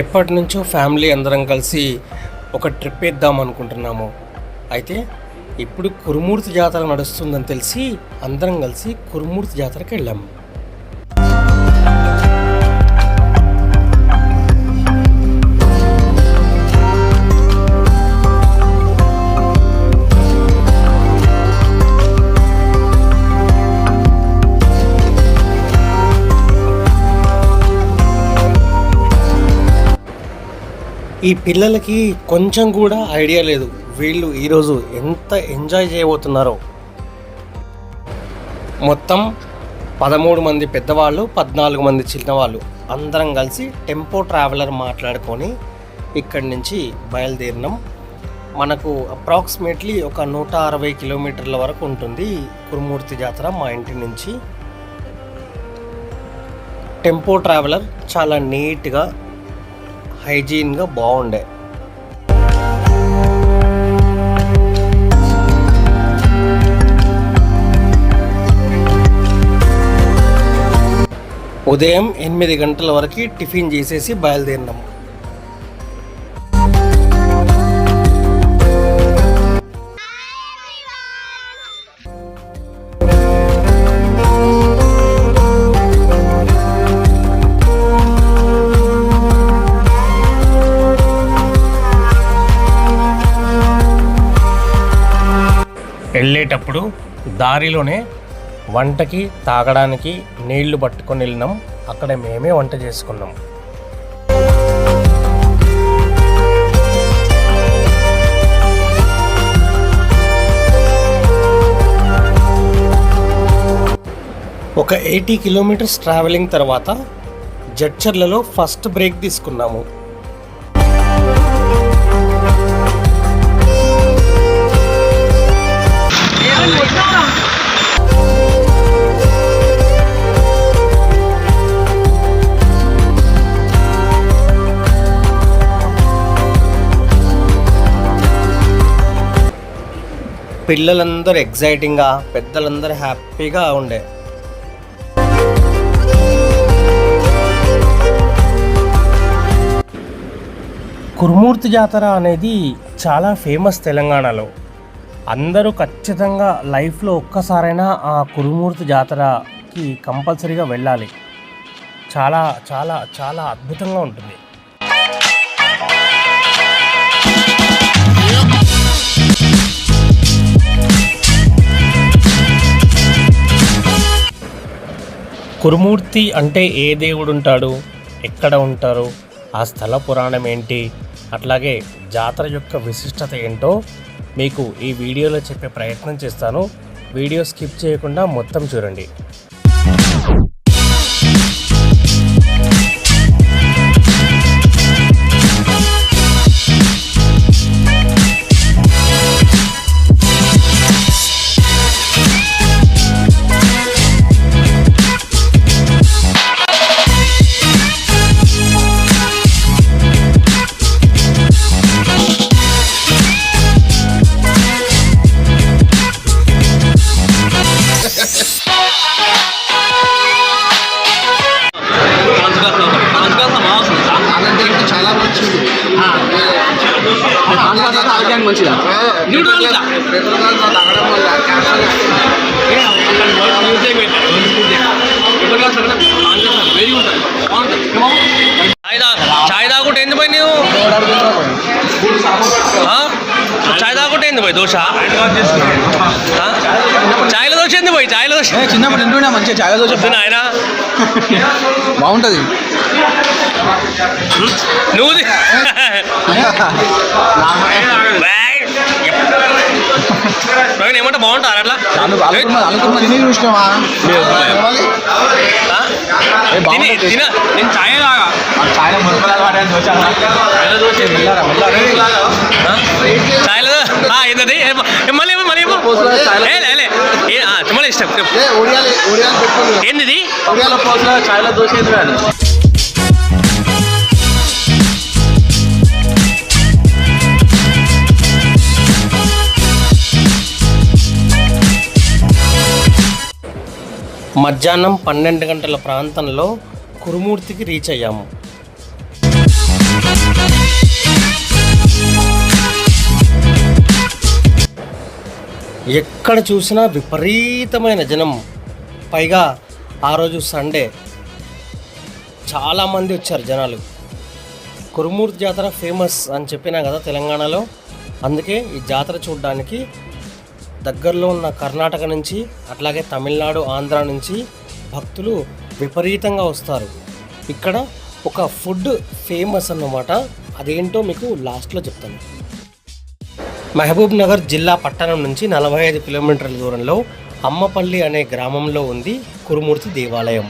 ఎప్పటి నుంచో ఫ్యామిలీ అందరం కలిసి ఒక ట్రిప్ వేద్దాం అనుకుంటున్నాము. అయితే ఇప్పుడు కురుమూర్తి జాతర నడుస్తుందని తెలిసి అందరం కలిసి కురుమూర్తి జాతరకి వెళ్ళాము ఈ పిల్లలకి కొంచెం కూడా ఐడియా లేదు. వీళ్ళు ఈరోజు ఎంత ఎంజాయ్ చేయబోతున్నారో. మొత్తం పదమూడు మంది పెద్దవాళ్ళు పద్నాలుగు మంది చిన్నవాళ్ళు అందరం కలిసి టెంపో ట్రావెలర్ మాట్లాడుకొని ఇక్కడి నుంచి బయలుదేరినాం. మనకు అప్రాక్సిమేట్లీ ఒక నూట అరవై కిలోమీటర్ల వరకు ఉంటుంది కురుమూర్తి జాతర మా ఇంటి నుంచి. టెంపో ట్రావెలర్ చాలా నీట్గా హైజీన్గా బాగుండే ఉదయం ఎనిమిది గంటల వరకు టిఫిన్ చేసేసి బయలుదేరినాము వెళ్ళేటప్పుడు దారిలోనే వంటకి తాగడానికి నీళ్ళు పట్టుకొని వెళ్ళినాం. అక్కడ మేమే వంట చేసుకున్నాం. ఒక ఎయిటీ కిలోమీటర్స్ ట్రావెలింగ్ తర్వాత జడ్చర్లలో ఫస్ట్ బ్రేక్ తీసుకున్నాము. పిల్లలందరూ ఎగ్జైటింగ్గా పెద్దలందరూ హ్యాపీగా ఉండే. కురుమూర్తి జాతర అనేది చాలా ఫేమస్ తెలంగాణలో. అందరూ ఖచ్చితంగా లైఫ్లో ఒక్కసారైనా ఆ కురుమూర్తి జాతరకి కంపల్సరీగా వెళ్ళాలి. చాలా చాలా చాలా అద్భుతంగా ఉంటుంది. కురుమూర్తి అంటే ఏ దేవుడు ఉంటాడు? ఎక్కడ ఉంటారు? ఆ స్థల పురాణం ఏంటి? అట్లాగే జాతర యొక్క విశిష్టత ఏంటో మీకు ఈ వీడియోలో చెప్పే ప్రయత్నం చేస్తాను. వీడియో స్కిప్ చేయకుండా మొత్తం చూడండి. పోయి దోశ? ఆ? చాయ్ల దోశ ఎందుకు పోయి? చాయ్ల దోశ? చిన్నప్పుడు తింటున్నా మంచిగా చాలా దోశ నాయనా బాగుంటుంది. నువ్వు ప్రవీణ్ ఏమంటే బాగుంటారు అట్లా? తిని చూసినావా? తిని తిన నేను చాయ్ తాగా. ఆ, ఏంటది? మళ్ళీ మళ్ళీ మళ్ళీ ఇష్టం పోసలో చాయ్లో దోశ ఎందుకు మధ్యాహ్నం పన్నెండు గంటల ప్రాంతంలో కురుమూర్తికి రీచ్ అయ్యాము. ఎక్కడ చూసినా విపరీతమైన జనం. పైగా ఆ రోజు సండే. చాలామంది వచ్చారు జనాలు. కురుమూర్తి జాతర ఫేమస్ అని చెప్పినా కదా తెలంగాణలో. అందుకే ఈ జాతర చూడడానికి దగ్గరలో ఉన్న కర్ణాటక నుంచి అట్లాగే తమిళనాడు ఆంధ్ర నుంచి భక్తులు విపరీతంగా వస్తారు. ఇక్కడ ఒక ఫుడ్ ఫేమస్ అన్నమాట. అదేంటో మీకు లాస్ట్లో చెప్తాను. మహబూబ్ నగర్ జిల్లా పట్టణం నుంచి నలభై ఐదు కిలోమీటర్ల దూరంలో అమ్మపల్లి అనే గ్రామంలో ఉంది కురుమూర్తి దేవాలయం.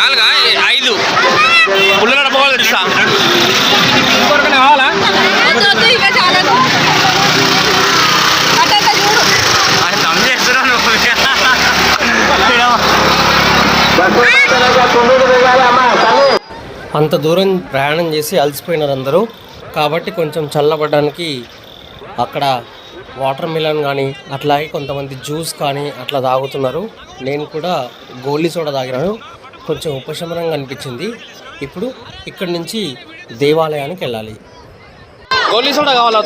నాలుగా ఐదు పుల్ల నడపవాలి తెలుసా ఇంకొకరికైనా కావాలా అది దమ్ చేస్తున్నావు నువ్వు. అంత దూరం ప్రయాణం చేసి అలసిపోయినారు అందరూ. కాబట్టి కొంచెం చల్లబడడానికి అక్కడ వాటర్ మిలన్ కానీ అట్లాగే కొంతమంది జ్యూస్ కానీ అట్లా తాగుతున్నారు. నేను కూడా గోలీ సోడా తాగినాను. కొంచెం ఉపశమనంగా అనిపించింది. ఇప్పుడు ఇక్కడి నుంచి దేవాలయానికి వెళ్ళాలి. గోలీ సోడా కావాలా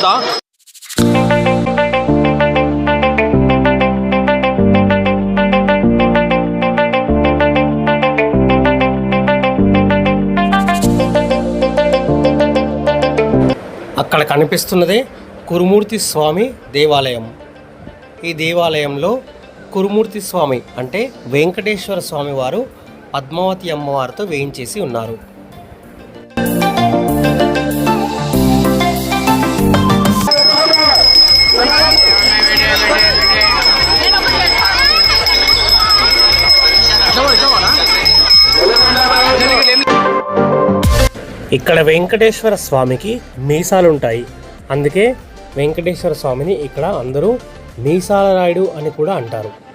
అక్కడ కనిపిస్తున్నదే కురుమూర్తి స్వామి దేవాలయం. ఈ దేవాలయంలో కురుమూర్తి స్వామి అంటే వెంకటేశ్వర స్వామి వారు పద్మావతి అమ్మవారితో వేయించేసి ఉన్నారు. ఇక్కడ వెంకటేశ్వర స్వామికి మీసాలు ఉంటాయి అందుకే వెంకటేశ్వర స్వామిని ఇక్కడ అందరూ మీసాల రాయుడు అని కూడా అంటారు.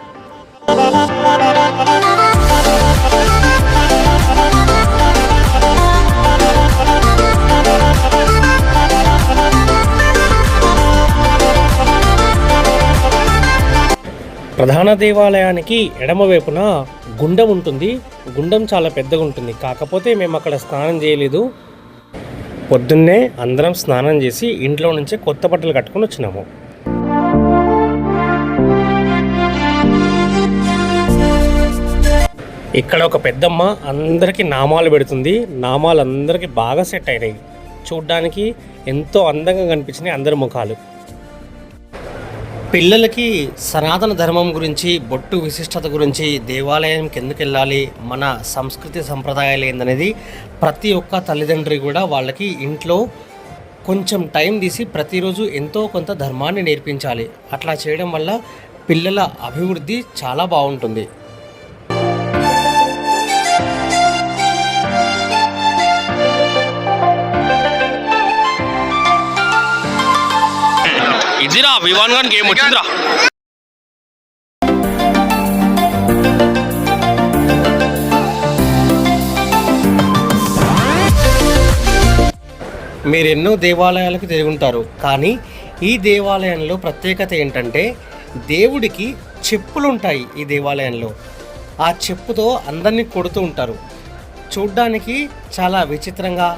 ప్రధాన దేవాలయానికి ఎడమవైపున గుండం ఉంటుంది. గుండం చాలా పెద్దగా ఉంటుంది. కాకపోతే మేము అక్కడ స్నానం చేయలేదు. పొద్దున్నే అందరం స్నానం చేసి ఇంట్లో నుంచే కొత్త బట్టలు కట్టుకొని వచ్చినాము. ఇక్కడ ఒక పెద్దమ్మ అందరికీ నామాలు పెడుతుంది. నామాలు అందరికీ బాగా సెట్ అయినాయి. చూడ్డానికి ఎంతో అందంగా కనిపించినాయి అందరి ముఖాలు. పిల్లలకి సనాతన ధర్మం గురించి బొట్టు విశిష్టత గురించి దేవాలయం ఎందుకు వెళ్ళాలి మన సంస్కృతి సంప్రదాయాలు ఏందనేది ప్రతి ఒక్క తల్లిదండ్రి కూడా వాళ్ళకి ఇంట్లో కొంచెం టైం తీసి ప్రతిరోజు ఎంతో కొంత ధర్మాన్ని నేర్పించాలి. అట్లా చేయడం వల్ల పిల్లల అభివృద్ధి చాలా బాగుంటుంది. వచ్చిందిరా వివాన్ గానికి ఏం వచ్చిందిరా? మీరు ఎన్నో దేవాలయాలకు తిరిగి ఉంటారు కానీ ఈ దేవాలయంలో ప్రత్యేకత ఏంటంటే దేవుడికి చెప్పులు ఉంటాయి ఈ దేవాలయంలో. ఆ చెప్పుతో అందరినీ కొడుతూ ఉంటారు. చూడ్డానికి చాలా విచిత్రంగా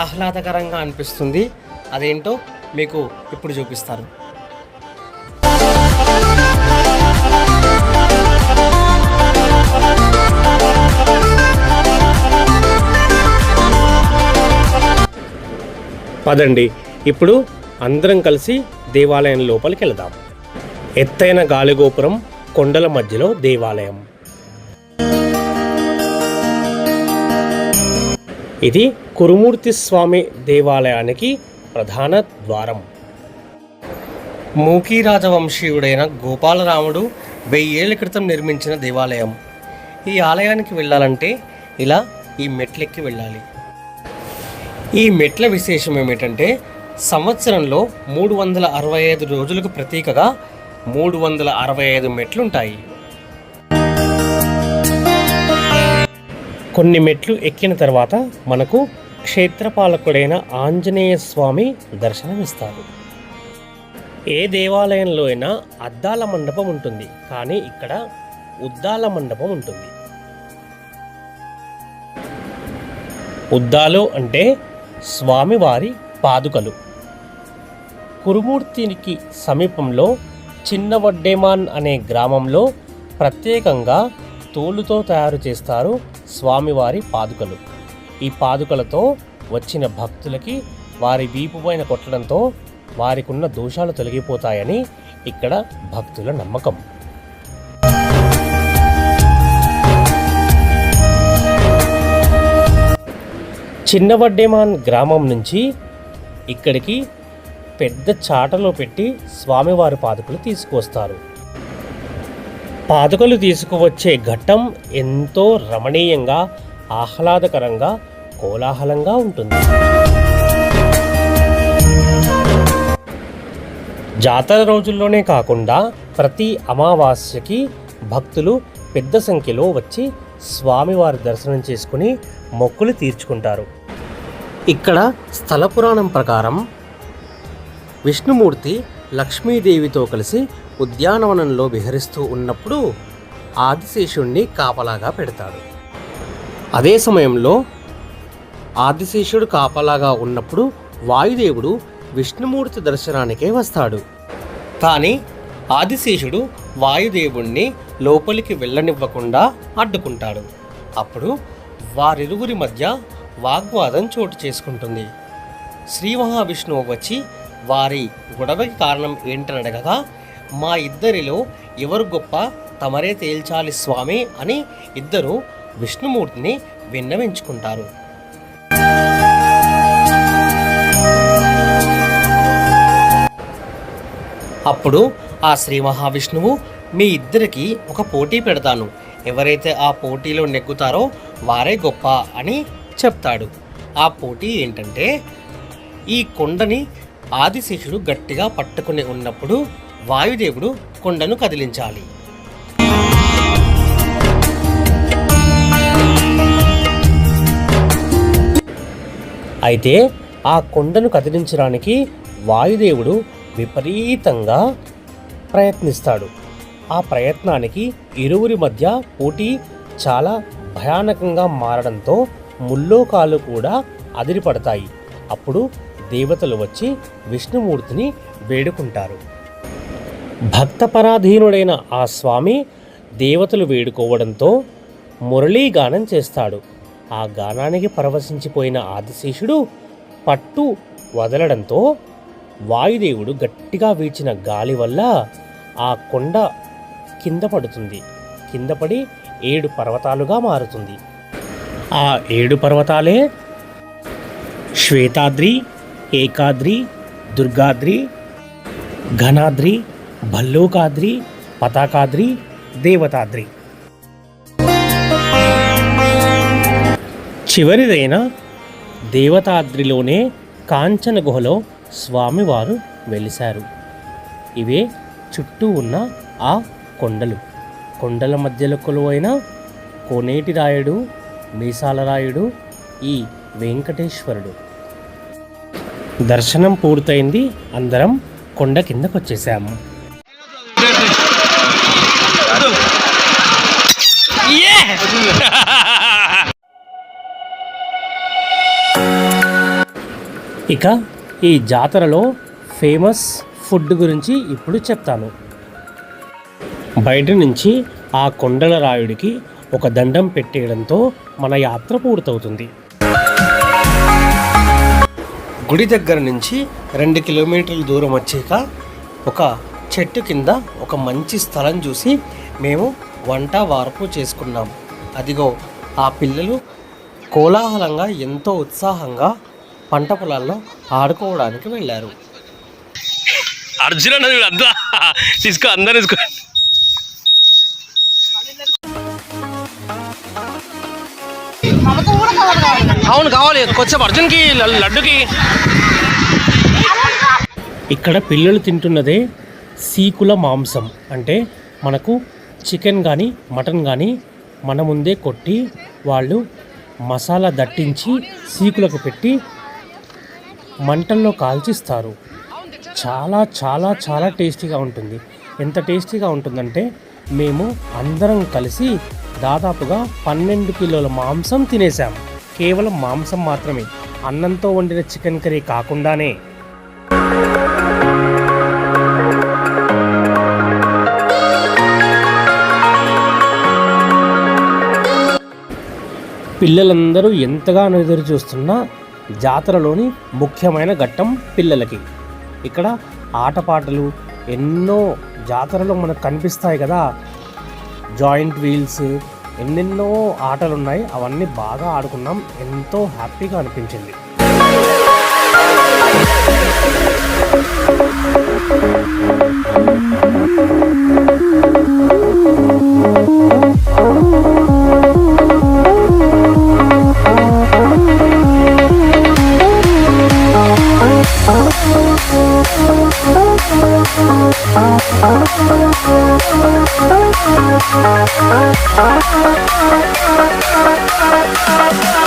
ఆహ్లాదకరంగా అనిపిస్తుంది. అదేంటో మీకు ఇప్పుడు చూపిస్తారు పదండి. ఇప్పుడు అందరం కలిసి దేవాలయం లోపలికి వెళదాం. ఎత్తైన గాలిగోపురం కొండల మధ్యలో దేవాలయం. ఇది కురుమూర్తి స్వామి దేవాలయానికి ప్రధాన ద్వారం. మూకీ రాజవంశీయుడైన గోపాలరాముడు వెయ్యేళ్ళ క్రితం నిర్మించిన దేవాలయం. ఈ ఆలయానికి వెళ్ళాలంటే ఇలా ఈ మెట్లెక్కి వెళ్ళాలి. ఈ మెట్ల విశేషం ఏమిటంటే సంవత్సరంలో మూడు వందల అరవై ఐదు రోజులకు ప్రతీకగా మూడు వందల అరవై ఐదు మెట్లుంటాయి. కొన్ని మెట్లు ఎక్కిన తర్వాత మనకు క్షేత్రపాలకుడైన ఆంజనేయ స్వామి దర్శనమిస్తారు. ఏ దేవాలయంలో అయినా అద్దాల మండపం ఉంటుంది కానీ ఇక్కడ ఉద్దాల మండపం ఉంటుంది. ఉద్దాలు అంటే స్వామివారి పాదుకలు. కురుమూర్తికి సమీపంలో చిన్న వడ్డేమాన్ అనే గ్రామంలో ప్రత్యేకంగా తోలుతో తయారు చేస్తారు స్వామివారి పాదుకలు. ఈ పాదుకలతో వచ్చిన భక్తులకి వారి వీపు పైన కొట్టడంతో వారికున్న దోషాలు తొలగిపోతాయని ఇక్కడ భక్తుల నమ్మకం. చిన్నవడ్డేమాన్ గ్రామం నుంచి ఇక్కడికి పెద్ద చాటలో పెట్టి స్వామివారి పాదుకలు తీసుకువస్తారు. పాదుకలు తీసుకువచ్చే ఘట్టం ఎంతో రమణీయంగా ఆహ్లాదకరంగా కోలాహలంగా ఉంటుంది. జాతర రోజుల్లోనే కాకుండా ప్రతి అమావాస్యకి భక్తులు పెద్ద సంఖ్యలో వచ్చి స్వామివారి దర్శనం చేసుకుని మొక్కులు తీర్చుకుంటారు. ఇక్కడ స్థల పురాణం ప్రకారం విష్ణుమూర్తి లక్ష్మీదేవితో కలిసి ఉద్యానవనంలో విహరిస్తూ ఉన్నప్పుడు ఆదిశేషుణ్ణి కాపలాగా పెడతాడు. అదే సమయంలో ఆదిశేషుడు కాపలాగా ఉన్నప్పుడు వాయుదేవుడు విష్ణుమూర్తి దర్శనానికే వస్తాడు. కానీ ఆదిశేషుడు వాయుదేవుణ్ణి లోపలికి వెళ్ళనివ్వకుండా అడ్డుకుంటాడు. అప్పుడు వారిరువురి మధ్య వాగ్వాదం చోటు చేసుకుంటుంది. శ్రీ మహావిష్ణువు వచ్చి వారి గొడవకి కారణం ఏంటనడగగా మా ఇద్దరిలో ఎవరు గొప్ప తమరే తేల్చాలి స్వామి అని ఇద్దరు విష్ణుమూర్తిని విన్నవించుకుంటారు. అప్పుడు ఆ శ్రీ మహావిష్ణువు మీ ఇద్దరికి ఒక పోటీ పెడతాను. ఎవరైతే ఆ పోటీలో నెగ్గుతారో వారే గొప్ప అని చెప్తాడు. ఆ పోటీ ఏంటంటే ఈ కొండని ఆదిశేషుడు గట్టిగా పట్టుకుని ఉన్నప్పుడు వాయుదేవుడు కొండను కదిలించాలి. అయితే ఆ కొండను కదిలించడానికి వాయుదేవుడు విపరీతంగా ప్రయత్నిస్తాడు. ఆ ప్రయత్నానికి ఇరువురి మధ్య పోటీ చాలా భయానకంగా మారడంతో ముల్లోకాలు కూడా అదిరిపడతాయి. అప్పుడు దేవతలు వచ్చి విష్ణుమూర్తిని వేడుకుంటారు. భక్తపరాధీనుడైన ఆ స్వామి దేవతలు వేడుకోవడంతో మురళీ గానం చేస్తాడు. ఆ గానానికి పరవశించిపోయిన ఆదిశేషుడు పట్టు వదలడంతో వాయుదేవుడు గట్టిగా వీచిన గాలి వల్ల ఆ కొండ కింద పడుతుంది. కింద పడి ఏడు పర్వతాలుగా మారుతుంది. ఆ ఏడు పర్వతాలే శ్వేతాద్రి ఏకాద్రి దుర్గాద్రి ఘనాద్రి భల్లోకాద్రి పతాకాద్రి దేవతాద్రి. చివరిదైన దేవతాద్రిలోనే కాంచన గుహలో స్వామివారు వెలిశారు. ఇవే చుట్టూ ఉన్న ఆ కొండలు. కొండల మధ్యలో కొలువైన కోనేటి రాయుడు మీసాలరాయుడు ఈ వెంకటేశ్వరుడు. దర్శనం పూర్తయింది. అందరం కొండ కిందకు వచ్చేసాము ఇక ఈ జాతరలో ఫేమస్ ఫుడ్ గురించి ఇప్పుడు చెప్తాను. బయట నుంచి ఆ కొండల రాయుడికి ఒక దండం పెట్టేయడంతో మన యాత్ర పూర్తవుతుంది. గుడి దగ్గర నుంచి రెండు కిలోమీటర్ల దూరం వచ్చాక ఒక చెట్టు కింద ఒక మంచి స్థలం చూసి మేము వంట వార్పు చేసుకున్నాం. అదిగో ఆ పిల్లలు కోలాహలంగా ఎంతో ఉత్సాహంగా పంట పొలాల్లో ఆడుకోవడానికి వెళ్ళారు. అర్జున్ అన్నది తీసుకో అందరు తీసుకో. అవును కావాలి. కొంచెం అర్జున్కి లడ్డుకి. ఇక్కడ పిల్లలు తింటున్నదే సీకుల మాంసం. అంటే మనకు చికెన్ కానీ మటన్ కానీ మన ముందే కొట్టి వాళ్ళు మసాలా దట్టించి సీకులకు పెట్టి మంటల్లో కాల్చిస్తారు. చాలా చాలా చాలా టేస్టీగా ఉంటుంది. ఎంత టేస్టీగా ఉంటుందంటే మేము అందరం కలిసి దాదాపుగా పన్నెండు కిలోల మాంసం తినేసాము కేవలం మాంసం మాత్రమే అన్నంతో వండిన చికెన్ కర్రీ కాకుండానే. పిల్లలందరూ ఎంతగానో ఎదురు చూస్తున్న జాతరలోని ముఖ్యమైన ఘట్టం పిల్లలకి. ఇక్కడ ఆటపాటలు ఎన్నో జాతరలో మనకు కనిపిస్తాయి కదా. జాయింట్ వీల్స్ ఎన్నెన్నో ఆటలు ఉన్నాయి అవన్నీ బాగా ఆడుకున్నాం. ఎంతో హ్యాపీగా అనిపించింది. Thank you.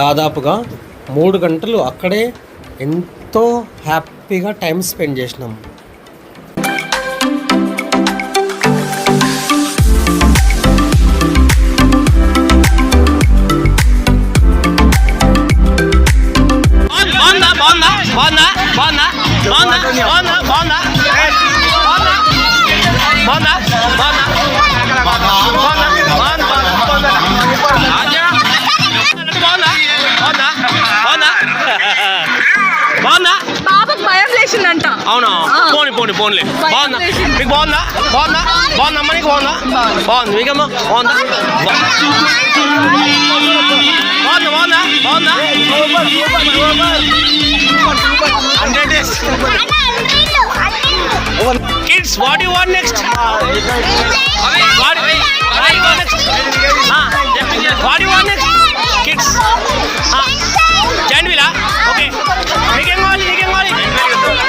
దాదాపుగా మూడు గంటలు అక్కడే ఎంతో హ్యాపీగా టైం స్పెండ్ చేసినాం. బాగుందా బాగుందా బాగుందా బాగుందా బాగుందా అవునా. పోనీ పోనీ పోన్లే. బాగుందా? మీకు బాగుందా? బాగుందా? బాగుందా. అమ్మ నీకు? బాగుందా? బాగుంది. మీకమ్మా? బాగుందా? బాగుందా. బాగుందా? బాగుందా? Hundred days. Kids what you want next what what you want next what Oli, bikin Oli,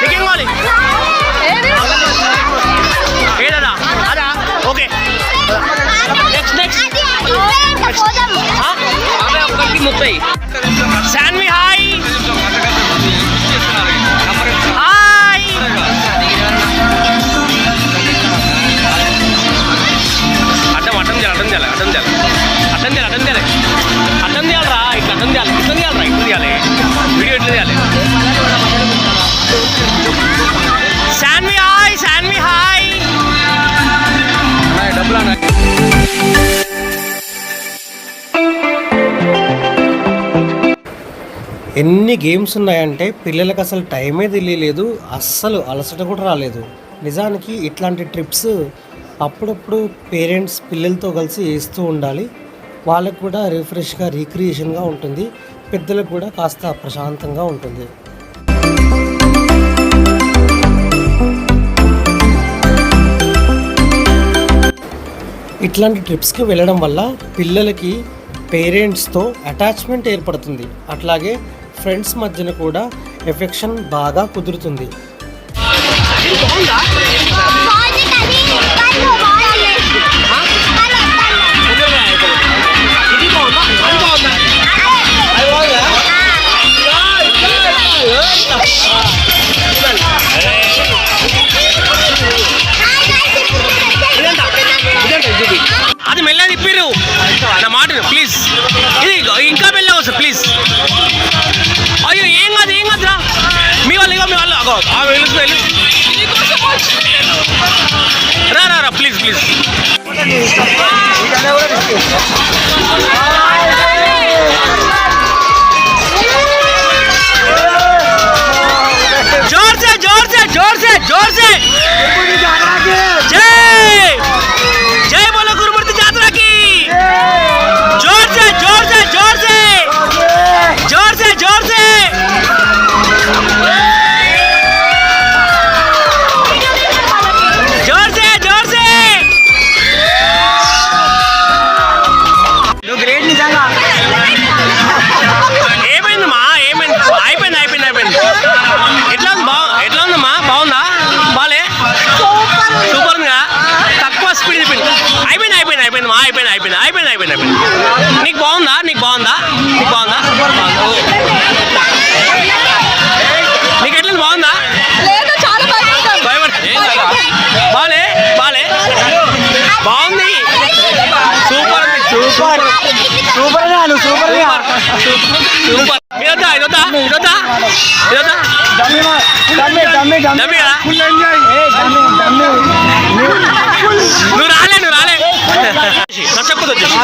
bikin Oli. Hey Dada, ada, okay. Next, next. Next. हाँ? अबे आपका की मुक्त ही. सैन भी हाँ. ఎన్ని గేమ్స్ ఉన్నాయంటే పిల్లలకు అసలు టైమే తెలియలేదు అస్సలు అలసట కూడా రాలేదు. నిజానికి ఇట్లాంటి ట్రిప్స్ అప్పుడప్పుడు పేరెంట్స్ పిల్లలతో కలిసి వేస్తూ ఉండాలి. వాళ్ళకు కూడా రిఫ్రెష్గా రీక్రియేషన్గా ఉంటుంది. పెద్దలకు కూడా కాస్త ప్రశాంతంగా ఉంటుంది. ఇట్లాంటి ట్రిప్స్కి వెళ్ళడం వల్ల పిల్లలకి పేరెంట్స్తో అటాచ్మెంట్ ఏర్పడుతుంది. అట్లాగే ఫ్రెండ్స్ మధ్యన కూడా ఎఫెక్షన్ బాగా కుదురుతుంది. అది మెల్లగా అది తిప్పిర్రు. నా మాట ప్లీజ్ ఇది ఇంకా మెల్ల వస్తుంది ప్లీజ్ ఆగో ఆగు వెలుసు వెలుసు రా రా రా ప్లీజ్ ప్లీజ్ ज़ोर से ज़ोर से ज़ोर से ज़ोर से బాగుందా? బాగుందా. నీకు ఎట్లా? బాగుందా? బాలే బాలే. బాగుంది. సూపర్ ఉంది. సూపర్. సూపర్గా నువ్వు సూపర్ సూపర్. ఇదొద్దా? ఇదొద్దా? ఇదొద్దా? ఇదొద్దా? డమ్మి మా- డమ్మి. డమ్మి డమ్మి డమ్మి కదా? ఏ డమ్మి డమ్మి. నువ్వు రాలే నువ్వు రాలే. నచ్చకపోతే వచ్చేసి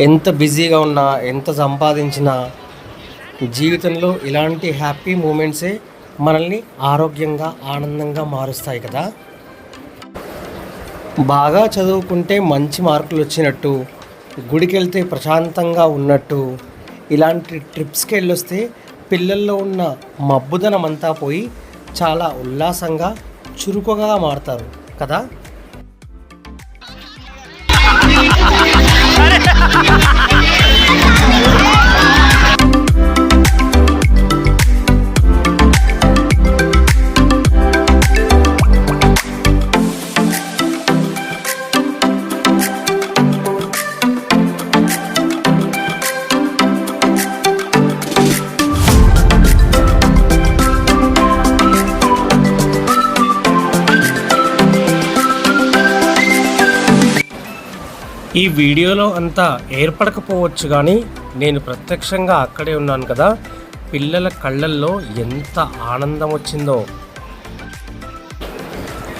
ఎంత బిజీగా ఉన్నా ఎంత సంపాదించినా జీవితంలో ఇలాంటి హ్యాపీ మూమెంట్సే మనల్ని ఆరోగ్యంగా ఆనందంగా మారుస్తాయి కదా. బాగా చదువుకుంటే మంచి మార్కులు వచ్చినట్టు గుడికి వెళ్తే ప్రశాంతంగా ఉన్నట్టు ఇలాంటి ట్రిప్స్కి వెళ్ళొస్తే పిల్లల్లో ఉన్న మబ్బుదనం అంతా పోయి చాలా ఉల్లాసంగా చురుకుగా మారతారు కదా? ఈ వీడియోలో అంతా ఏర్పడకపోవచ్చు కానీ నేను ప్రత్యక్షంగా అక్కడే ఉన్నాను కదా. పిల్లల కళ్ళల్లో ఎంత ఆనందం వచ్చిందో.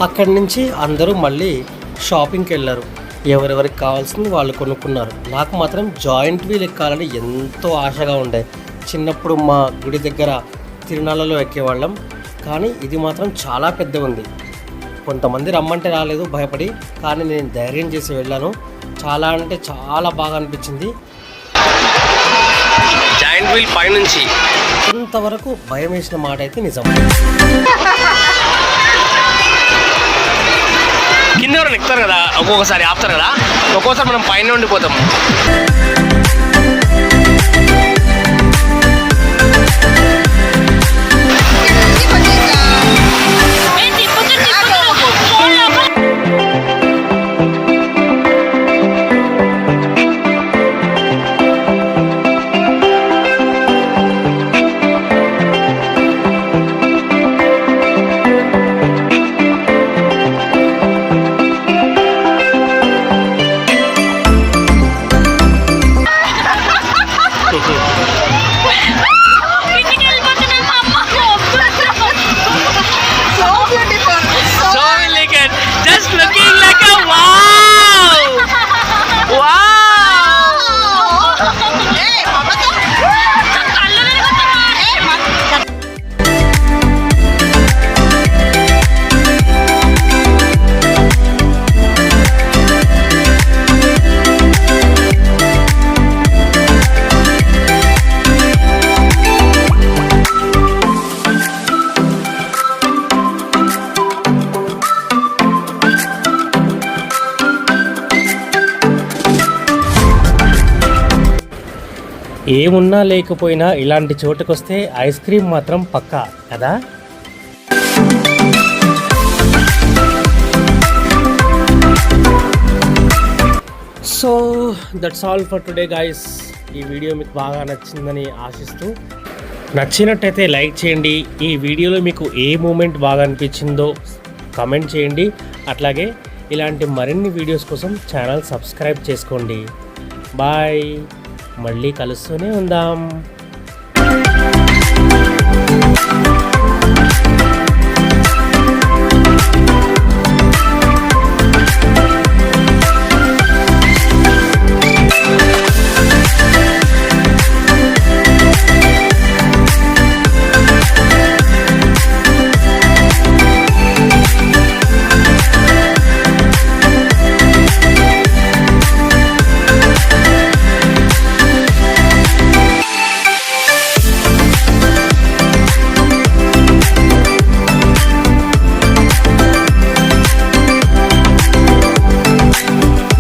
అక్కడి నుంచి అందరూ మళ్ళీ షాపింగ్కి వెళ్ళారు. ఎవరెవరికి కావాల్సింది వాళ్ళు కొనుక్కున్నారు. నాకు మాత్రం జాయింట్ వీల్ ఎక్కాలని ఎంతో ఆశగా ఉండే. చిన్నప్పుడు మా గుడి దగ్గర తిరునాళ్ళలో ఎక్కేవాళ్ళం. కానీ ఇది మాత్రం చాలా పెద్ద ఉంది కొంతమంది రమ్మంటే రాలేదు భయపడి. కానీ నేను ధైర్యం చేసి వెళ్ళాను. చాలా అంటే చాలా బాగా అనిపించింది. జాయింట్ వీల్ పైనుంచి. కొంతవరకు భయం వేసిన మాట అయితే నిజం. కింద ఎవరైనా ఎక్కుతారు కదా? ఒక్కొక్కసారి ఆపుతారు కదా? ఒక్కోసారి మనం పైన ఉండిపోతాం ఏమున్నా లేకపోయినా ఇలాంటి చోటుకొస్తే ఐస్ క్రీమ్ మాత్రం పక్కా కదా? So that's all for today guys ఈ వీడియో మీకు బాగా నచ్చిందని ఆశిస్తూ నచ్చినట్టయితే లైక్ చేయండి. ఈ వీడియోలో మీకు ఏ మూమెంట్ బాగా అనిపించిందో కమెంట్ చేయండి. అట్లాగే ఇలాంటి మరిన్ని వీడియోస్ కోసం ఛానల్ సబ్స్క్రైబ్ చేసుకోండి. బాయ్. మళ్ళీ కలుస్తూనే ఉందాం.